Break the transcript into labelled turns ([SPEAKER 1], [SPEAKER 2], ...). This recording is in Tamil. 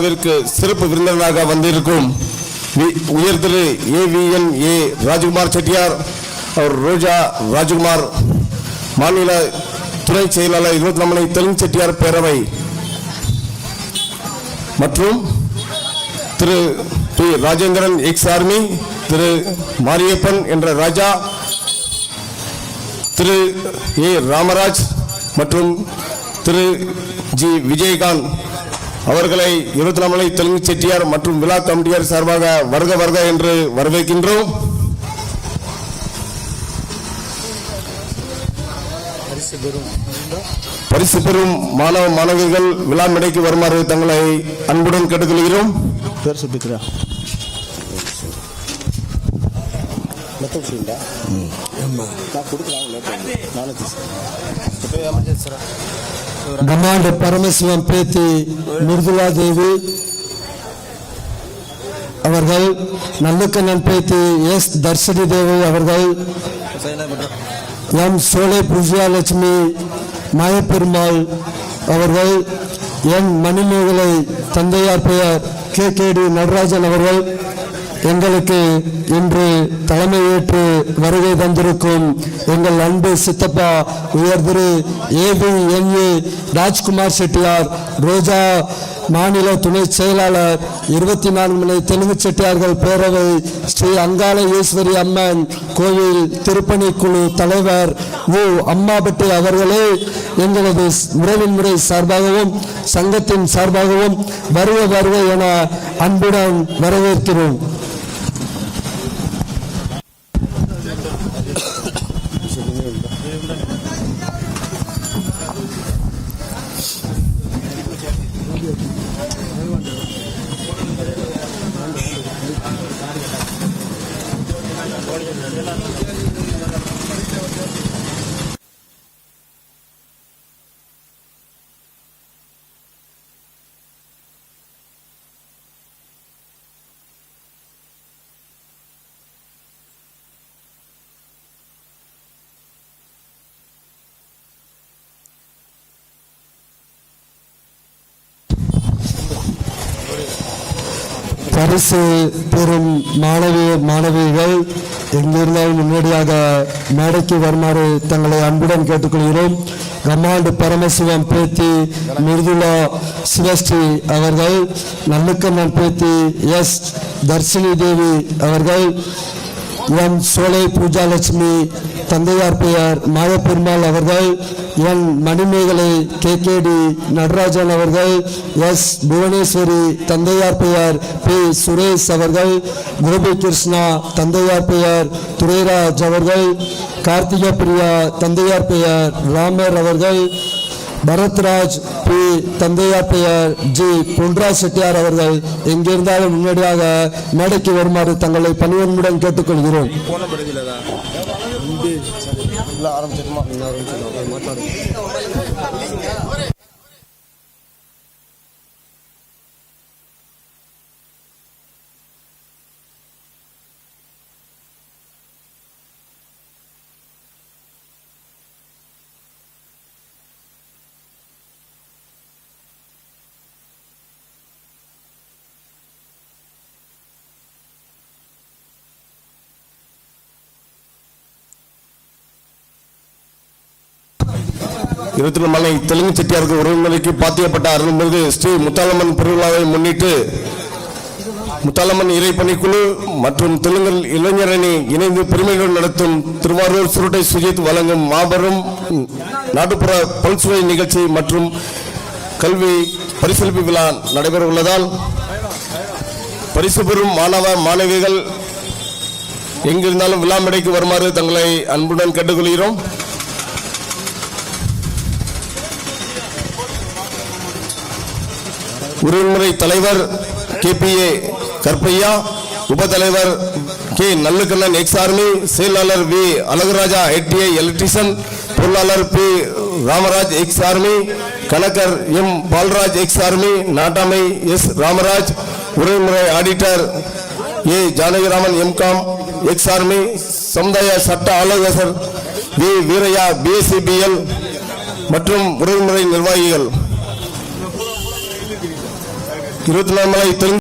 [SPEAKER 1] விழாவிற்கு சிறப்பு விருந்தினராக வந்திருக்கும் உயர் திரு ஏவிஎன் ஏ ராஜ்குமார் செட்டியார் அவர் ரோஜா ராஜ்குமார் மாநில துணை செயலாளர் இருபத்தி நாலு தெலுங்கு செட்டியார் பேரவை மற்றும் Thiru P Rajendran ex army Thiru Mariappan என்ற ராஜா திரு ஏ ராமராஜ் மற்றும் திரு ஜி விஜயகாந்த். அவர்களை இருபத்திலாமலை தெலுங்கு செட்டியார் மற்றும் விழா கமிட்டியார் சார்பாக வருக வருக என்று வரவேற்கின்றோம். பரிசு பெறும் மாணவ மாணவிகள் விழா மேடைக்கு வருமாறு தங்களை அன்புடன் கேட்டுக்கொள்கிறோம்.
[SPEAKER 2] பேர் சுபித்ரா மெத்தம் ஃப்ரீண்டா நான் கொடுக்குறாங்க நாளைக்கு சார்.
[SPEAKER 3] బ్రహ్మాండ పరమశివం பேத்தி மிருதுளாதேவி அவர்கள் நல்லுக்கண்ணன் பேத்தி எஸ் தர்ஷினி தேவி அவர்கள் எம் சோலை புஜியாலட்சுமி மாயப்பெருமாள் அவர்கள் என் மணிமேகலை தந்தையார் பெயர் கே கேடி நடராஜன் அவர்கள் எங்களுக்கு இன்று தலைமையேற்று வருகை தந்திருக்கும் எங்கள் அன்பு சித்தப்பா உயர் Thiru AP N A Rajkumar Chettiar Roja மாநில துணை செயலாளர் இருபத்தி நான்கு மணி தெலுங்கு செட்டியார்கள் பேரவை ஸ்ரீ அங்காள ஈஸ்வரி அம்மன் கோவில் திருப்பணி குழு தலைவர் உ. அம்மாபட்டி அவர்களே எங்களது உறவின் முறை சார்பாகவும் சங்கத்தின் சார்பாகவும் வருக வருக என அன்புடன் வரவேற்கிறோம். Gracias. பரிசு பெறும் மாணவி மாணவிகள் எங்கிருந்தாலும் முன்னோடியாக மேடைக்கு வருமாறு தங்களை அன்புடன் கேட்டுக்கொள்கிறோம். கமாண்டு பரமசிவம் பேத்தி மிருதுலா சிவஸ்ரீ அவர்கள் நல்லுக்கண்ணன் பேத்தி எஸ் தர்ஷினி தேவி அவர்கள் எம் சோலை பூஜாலட்சுமி தந்தையார் பெயர் மாயப்பெருமாள் அவர்கள் N Manimegalai K. KD Natarajan அவர்கள் எஸ். புவனேஸ்வரி தந்தையார் பெயர் பி. சுரேஷ் அவர்கள் கோபி கிருஷ்ணா தந்தையார் பெயர் துரைராஜ் அவர்கள் கார்த்திகா பிரியா தந்தையார் பெயர் ராமர் அவர்கள் பரத்ராஜ் பி. தந்தையார் பெயர் ஜி. பொன்ராஜ் செட்டியார் அவர்கள் எங்கிருந்தாலும் முன்னோடியாக மேடைக்கு வருமாறு தங்களை பணிவன்புடன் கேட்டுக்கொள்கிறோம்.
[SPEAKER 1] ಇಲ್ಲ ಆರಾಮ್ ಚೆಕ್ ಮಾಡಿ ಆರಾಮ್ ಚೆಕ್ ಮಾಡಿ ಮಾತಾಡಿ மலை தெலுங்கு செட்டியாருக்கு உறவுமுறைக்கு பாத்தியப்பட்ட அருள்மிகு ஸ்ரீ முத்தாலம்மன் பெருவிழாவை முன்னிட்டு முத்தாலம்மன் இறைப்பணிக்குழு மற்றும் தெலுங்கு இளைஞரணி இணைந்து பெருமைகள் நடத்தும் திருவாரூர் சுருட்டை சுஜித் வழங்கும் மாபெரும் நாட்டுப்புற பல்சுவை நிகழ்ச்சி மற்றும் கல்வி பரிசளிப்பு விழா நடைபெற உள்ளதால் பரிசு பெறும் மாணவ மாணவிகள் எங்கிருந்தாலும் விழா மேடைக்கு வருமாறு தங்களை அன்புடன் கேட்டுக்கொள்கிறோம். உரிமுறை தலைவர் கே பி ஏ கற்பையா உபதலைவர் கே நல்லுக்கண்ணன் எக்ஸ் ஆர்மி செயலாளர் வி அழகுராஜா ஐடிஐ எலக்ட்ரிஷியன் பொருளாளர் பி ராமராஜ் எக்ஸ் ஆர்மி கணக்கர் எம் பால்ராஜ் எக்ஸ் ஆர்மி நாட்டாமை S Ramaraj உரிமுறை auditor A Janakiraman MCom ex army சமுதாய சட்ட ஆலோசகர் வி வீரையா பிஎஸ்சிபிஎல் மற்றும் உறவுமுறை நிர்வாகிகள். இருபத்தி நாலு மலை தெலுங்கு